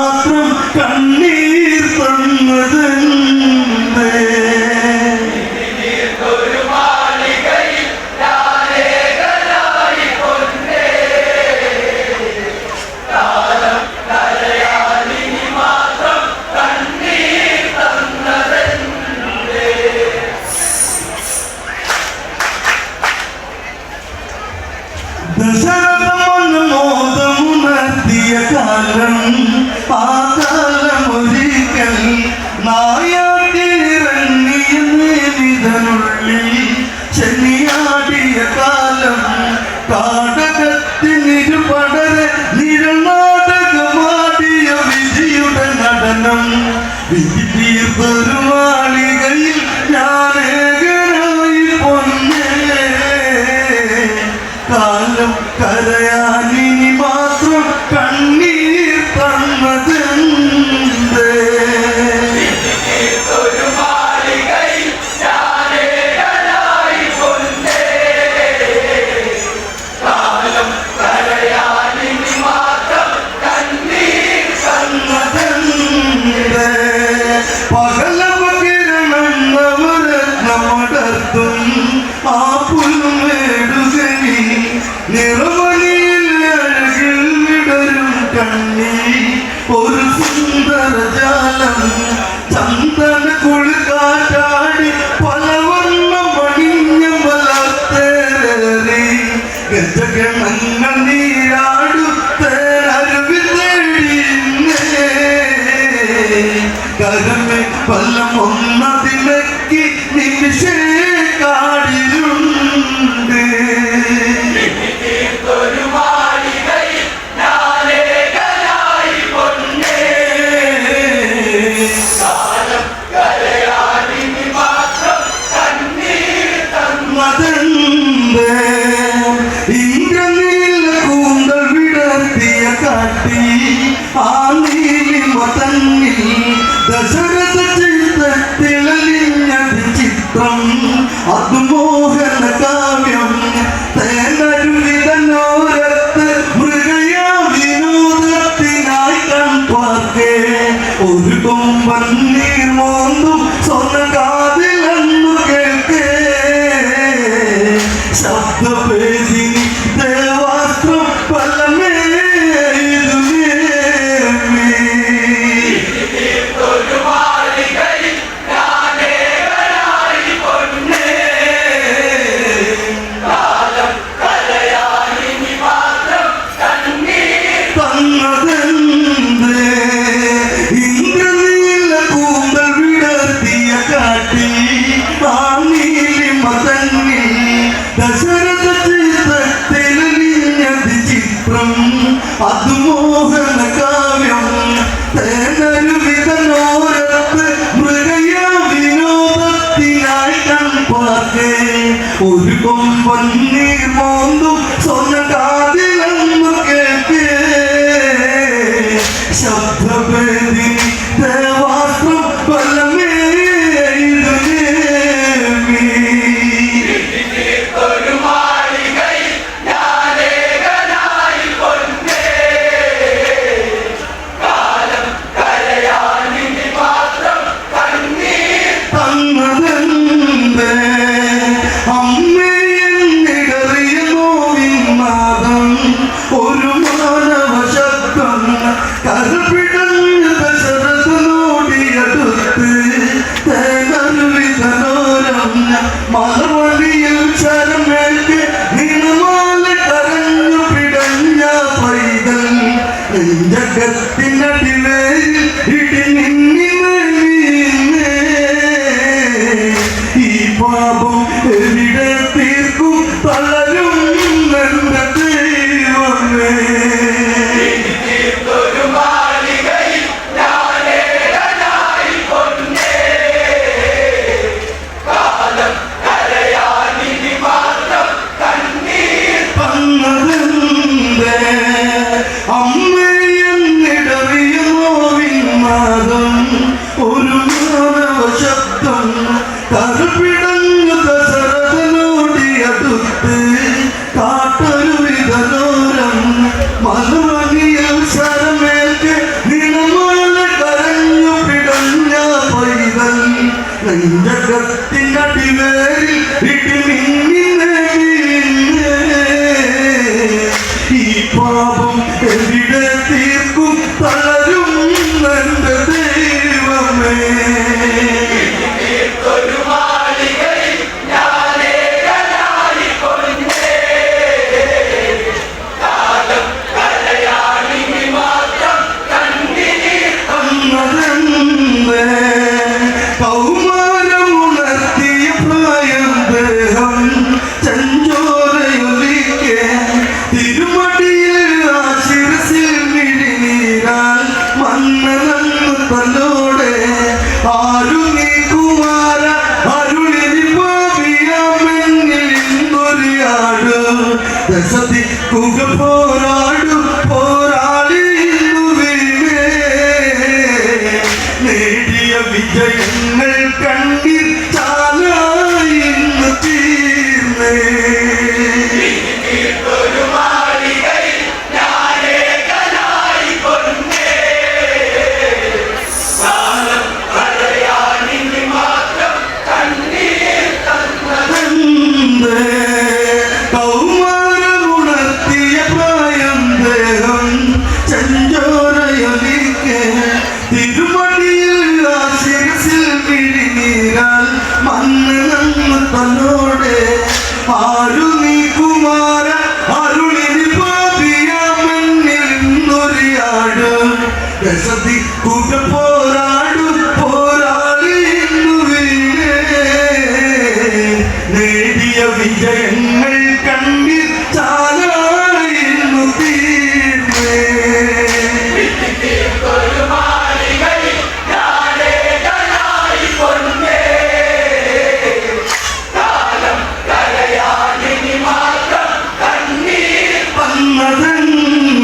മാത്രം കണ്ണീർ ஒளி என் சருமேற்க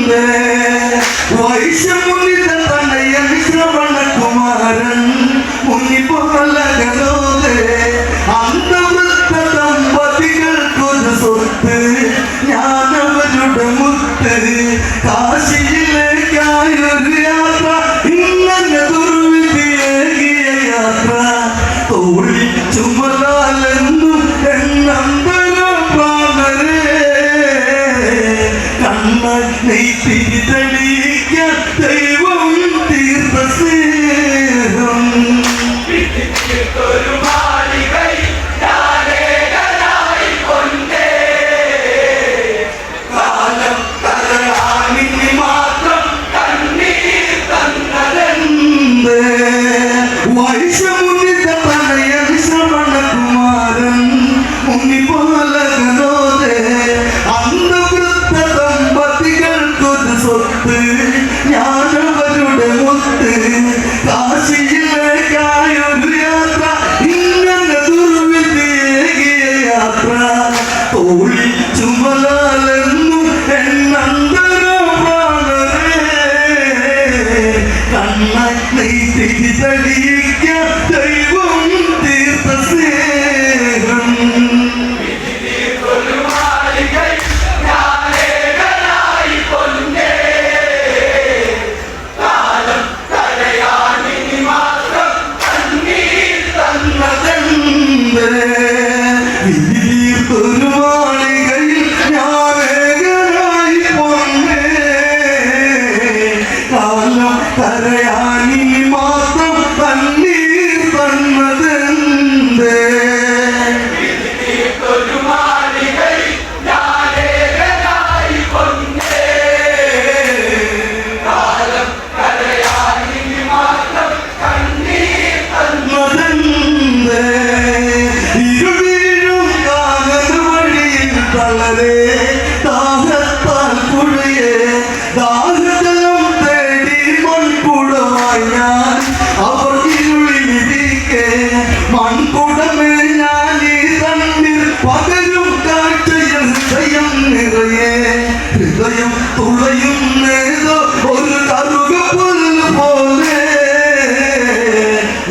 Amen. കോഴി ചുമലാലെന്നു എന്നന്തരോ കണ്ണ നീ തിരിതടിയ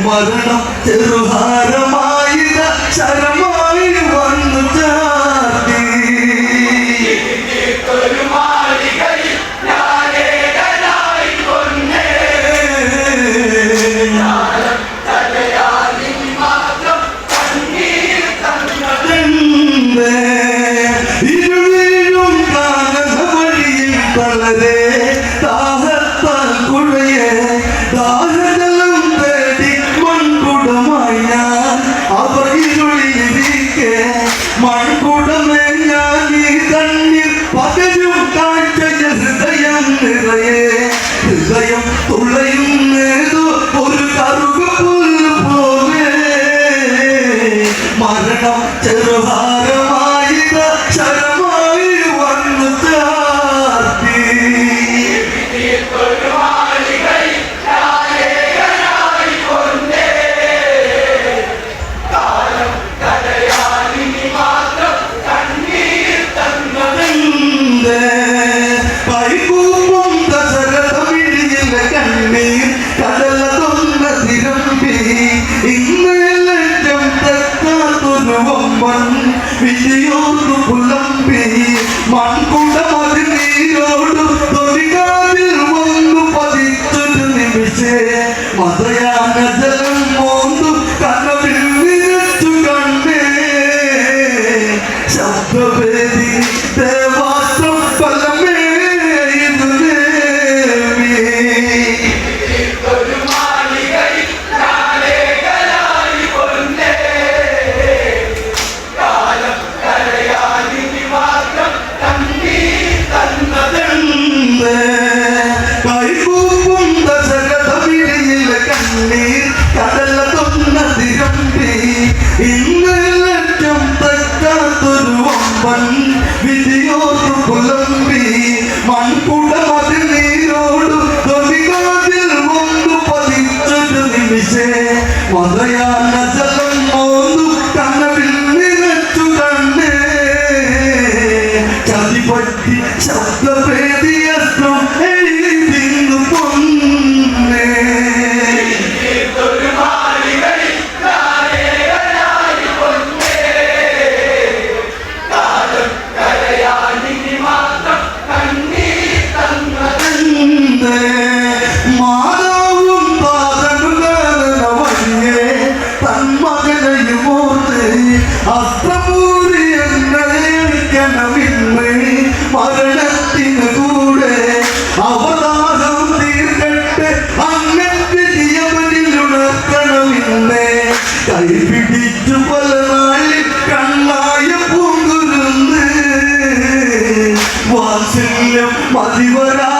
മരണം ചെറുഹാരമായി ശരമ জীবনা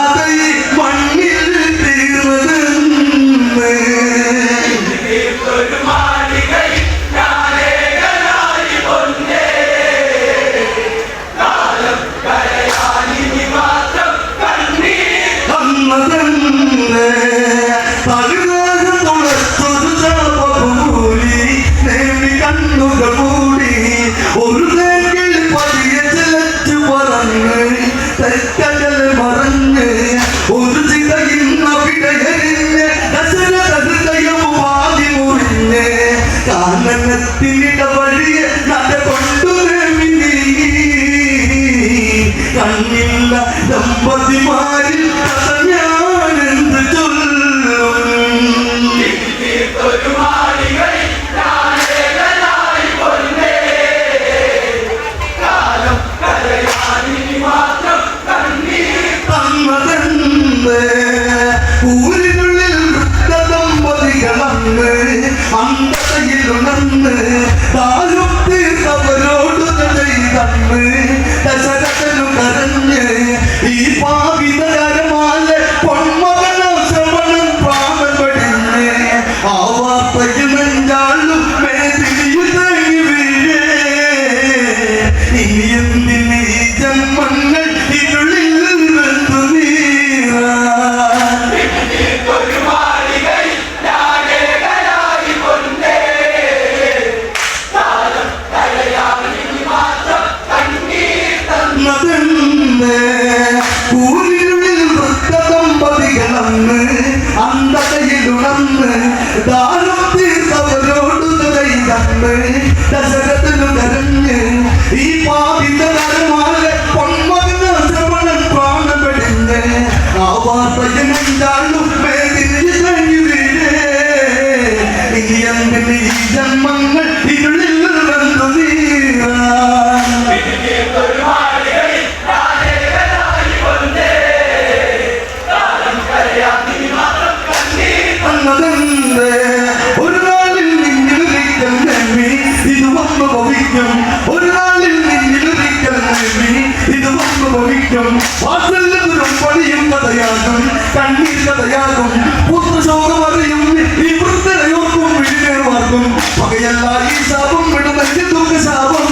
കഥയാകും കണ്ണീർ കഥയാകും പുത്രശോകം അറിയും. നിവൃത്തരയോർക്കും വിഴുകേറുവാർക്കും പകയല്ല ഈ ശാപം വിടുമെങ്കിൽ ദുഃഖശാപം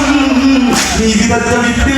നീതി തച്ച വിദ്യ